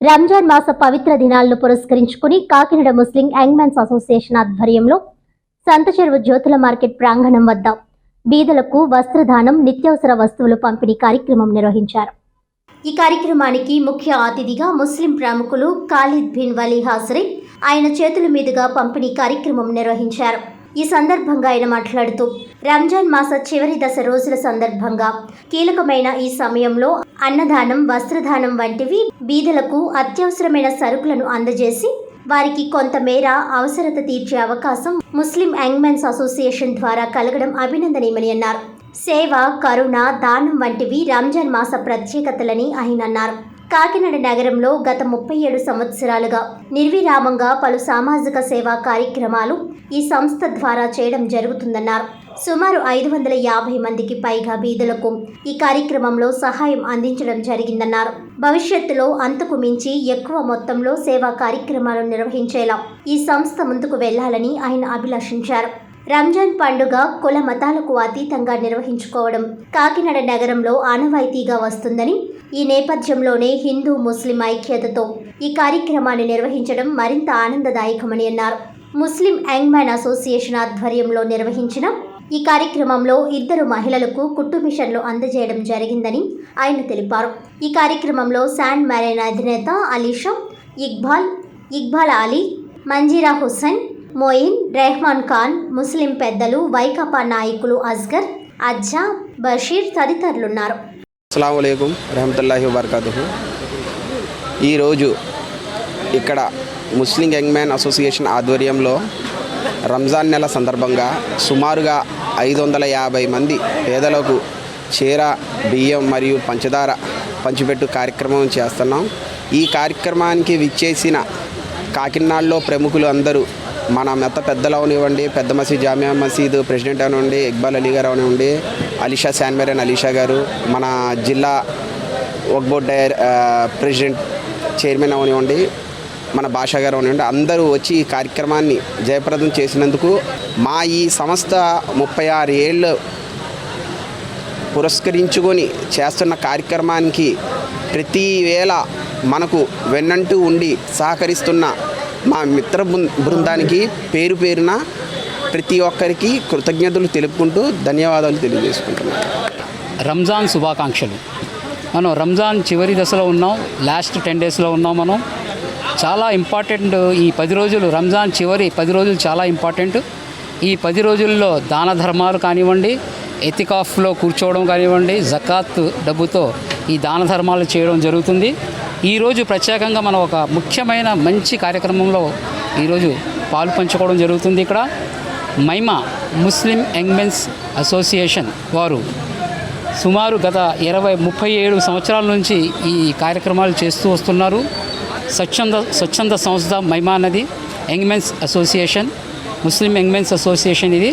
రంజాన్ మాస పవిత్ర దినాలను పురస్కరించుకుని కాకినాడ ముస్లిం young men's association ఆధ్వర్యంలో సంత చెరువు జ్యోతుల మార్కెట్ ప్రాంగణం వద్ద బీదలకు వస్త్రదానం నిత్యావసర వస్తువులు పంపిణీ కార్యక్రమం నిర్వహించారు. ఈ కార్యక్రమానికి ముఖ్య అతిథిగా ముస్లిం ప్రముఖులు ఖాలిద్ బిన్ వలీ హాజరై ఆయన చేతుల మీదుగా పంపిణీ కార్యక్రమం నిర్వహించారు. ఈ సందర్భంగా ఆయన మాట్లాడుతూ రంజాన్ మాస చివరి దశ రోజుల సందర్భంగా కీలకమైన ఈ సమయంలో అన్నదానం వస్త్రదానం వంటివి బీదలకు అత్యవసరమైన సరుకులను అందజేసి వారికి కొంతమేర అవసరత తీర్చే అవకాశం ముస్లిం యంగ్మెన్స్ అసోసియేషన్ ద్వారా కలగడం అభినందనీయమని అన్నారు. సేవ కరుణ దానం వంటివి రంజాన్ మాస ప్రత్యేకతలని ఆయన అన్నారు. కాకినాడ నగరంలో గత ముప్పై ఏడు సంవత్సరాలుగా నిర్విరామంగా పలు సామాజిక సేవా కార్యక్రమాలు ఈ సంస్థ ద్వారా చేయడం జరుగుతుందన్నారు. సుమారు ఐదు వందల యాభై మందికి పైగా బీదులకు ఈ కార్యక్రమంలో సహాయం అందించడం జరిగిందన్నారు. భవిష్యత్తులో అంతకు మించి ఎక్కువ మొత్తంలో సేవా కార్యక్రమాలు నిర్వహించేలా ఈ సంస్థ ముందుకు వెళ్ళాలని ఆయన అభిలషించారు. రంజాన్ పండుగ కుల మతాలకు అతీతంగా నిర్వహించుకోవడం కాకినాడ నగరంలో ఆనవాయితీగా వస్తుందని ఈ నేపథ్యంలోనే హిందూ ముస్లిం ఐక్యతతో ఈ కార్యక్రమాన్ని నిర్వహించడం మరింత ఆనందదాయకమని అన్నారు. ముస్లిం యాంగ్మ్యాన్ అసోసియేషన్ ఆధ్వర్యంలో నిర్వహించిన ఈ కార్యక్రమంలో ఇద్దరు మహిళలకు కుట్టు మిషన్లు అందజేయడం జరిగిందని ఆయన తెలిపారు. ఈ కార్యక్రమంలో శాండ్ మ్యారైన్ అధినేత అలీషా ఇక్బాల్ ఇక్బాల్ అలీ మంజీరా హుస్సేన్ మొయిన్ రెహమాన్ ఖాన్ ముస్లిం పెద్దలు వైకాపా నాయకులు అస్గర్ అజ్జా బషీర్ తదితరులున్నారు. అస్సలం రహమతుల్లాహి వబర్కాతు ఈరోజు ఇక్కడ ముస్లిం యంగ్ మ్యాన్ అసోసియేషన్ ఆధ్వర్యంలో రంజాన్ నెల సందర్భంగా సుమారుగా ఐదు వందల యాభై మంది పేదలకు చీర బియ్యం మరియు పంచదార పంచిపెట్టు కార్యక్రమం చేస్తున్నాం. ఈ కార్యక్రమానికి విచ్చేసిన కాకినాడలో ప్రముఖులు అందరూ మన మెత్త పెద్దలు అవనివ్వండి పెద్ద మసీద్ జామియా మసీద్ ప్రెసిడెంట్ అవనివ్వండి ఇక్బాల్ అలీ గారు అవనివ్వండి అలీషా శాన్మేరన్ అలీషా గారు మన జిల్లా వక్బోర్డ్ డైర్ ప్రెసిడెంట్ చైర్మన్ అవనివ్వండి మన భాషా గారు అవనివ్వండి అందరూ వచ్చి ఈ కార్యక్రమాన్ని జయప్రదం చేసినందుకు మా ఈ సంస్థ ముప్పై ఆరు ఏళ్ళు పురస్కరించుకొని చేస్తున్న కార్యక్రమానికి ప్రతి వేళ మనకు వెన్నంటూ ఉండి సహకరిస్తున్న మా మిత్ర బృందానికి పేరు పేరున ప్రతి ఒక్కరికి కృతజ్ఞతలు తెలుపుకుంటూ ధన్యవాదాలు తెలియజేసుకుంటున్నాను రంజాన్ శుభాకాంక్షలు. మనం రంజాన్ చివరి దశలో ఉన్నాం లాస్ట్ టెన్ డేస్లో ఉన్నాం మనం. చాలా ఇంపార్టెంట్ ఈ పది రోజులు రంజాన్ చివరి పది రోజులు చాలా ఇంపార్టెంట్. ఈ పది రోజుల్లో దాన ధర్మాలు కానివ్వండి ఎతికాఫ్లో కూర్చోవడం కానివ్వండి జకాత్ డబ్బుతో ఈ దాన ధర్మాలు చేయడం జరుగుతుంది. ఈరోజు ప్రత్యేకంగా మనం ఒక ముఖ్యమైన మంచి కార్యక్రమంలో ఈరోజు పాలు పంచుకోవడం జరుగుతుంది ఇక్కడ. మైమా ముస్లిం యంగ్మెన్స్ అసోసియేషన్ వారు సుమారు గత ఇరవై ముప్పై ఏడు సంవత్సరాల నుంచి ఈ కార్యక్రమాలు చేస్తూ వస్తున్నారు. స్వచ్ఛంద స్వచ్ఛంద సంస్థ మైమా అన్నది young men's association Muslim young men's association ఇది.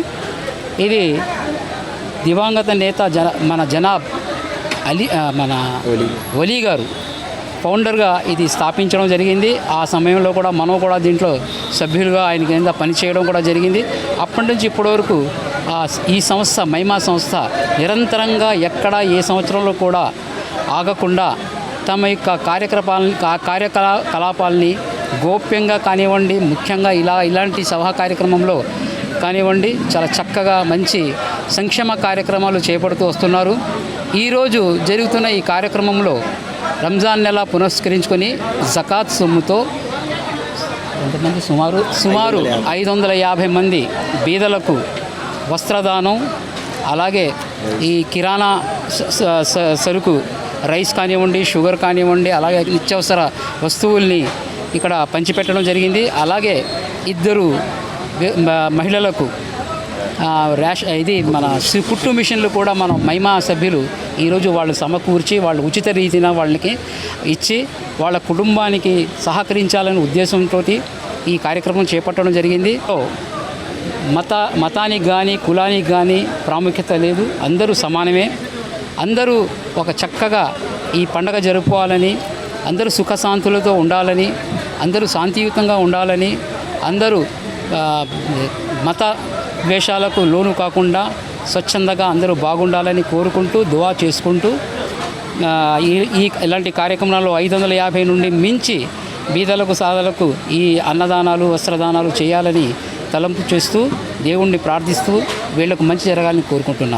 ఇది దివంగత నేత జన మన జనాబ్ అలీ మన వలీ గారు ఫౌండర్గా ఇది స్థాపించడం జరిగింది. ఆ సమయంలో కూడా మనం కూడా దీంట్లో సభ్యులుగా ఆయన కింద పనిచేయడం కూడా జరిగింది. అప్పటి నుంచి ఇప్పటి వరకు ఆ ఈ సంస్థ మైమా సంస్థ నిరంతరంగా ఎక్కడ ఏ సంవత్సరంలో కూడా ఆగకుండా తమ యొక్క కార్యకలాపాలని కార్యకలా కలాపాలని గోప్యంగా కానివ్వండి ముఖ్యంగా ఇలా ఇలాంటి సభా కార్యక్రమంలో కానివ్వండి చాలా చక్కగా మంచి సంక్షేమ కార్యక్రమాలు చేపడుతూ వస్తున్నారు. ఈరోజు జరుగుతున్న ఈ కార్యక్రమంలో రంజాన్ నెల పునస్కరించుకొని జకాత్ సొమ్ముతో ఎంతమంది? సుమారు సుమారు ఐదు వందల యాభై మంది బీదలకు వస్త్రదానం అలాగే ఈ కిరాణా సరుకు రైస్ కానివ్వండి షుగర్ కానివ్వండి అలాగే నిత్యావసర వస్తువుల్ని ఇక్కడ పంచిపెట్టడం జరిగింది. అలాగే ఇద్దరు మహిళలకు ర్యాష్ ఇది మన కుట్టు మిషన్లు కూడా మనం మైమా సభ్యులు ఈరోజు వాళ్ళు సమకూర్చి వాళ్ళు ఉచిత రీతిన వాళ్ళకి ఇచ్చి వాళ్ళ కుటుంబానికి సహకరించాలనే ఉద్దేశంతో ఈ కార్యక్రమం చేపట్టడం జరిగింది. సో మత మతానికి కానీ కులానికి కానీ ప్రాముఖ్యత లేదు. అందరూ సమానమే. అందరూ ఒక చక్కగా ఈ పండగ జరుపుకోవాలని అందరూ సుఖశాంతులతో ఉండాలని అందరూ శాంతియుతంగా ఉండాలని అందరూ మత ద్వేషాలకు లోను కాకుండా స్వచ్ఛందంగా అందరూ బాగుండాలని కోరుకుంటూ దువా చేసుకుంటూ ఈ ఈ ఇలాంటి కార్యక్రమాల్లో ఐదు వందల యాభై నుండి మించి బీదలకు సాధలకు ఈ అన్నదానాలు వస్త్రదానాలు చేయాలని తలంపు చేస్తూ దేవుణ్ణి ప్రార్థిస్తూ వీళ్ళకు మంచి జరగాలని కోరుకుంటున్నాను.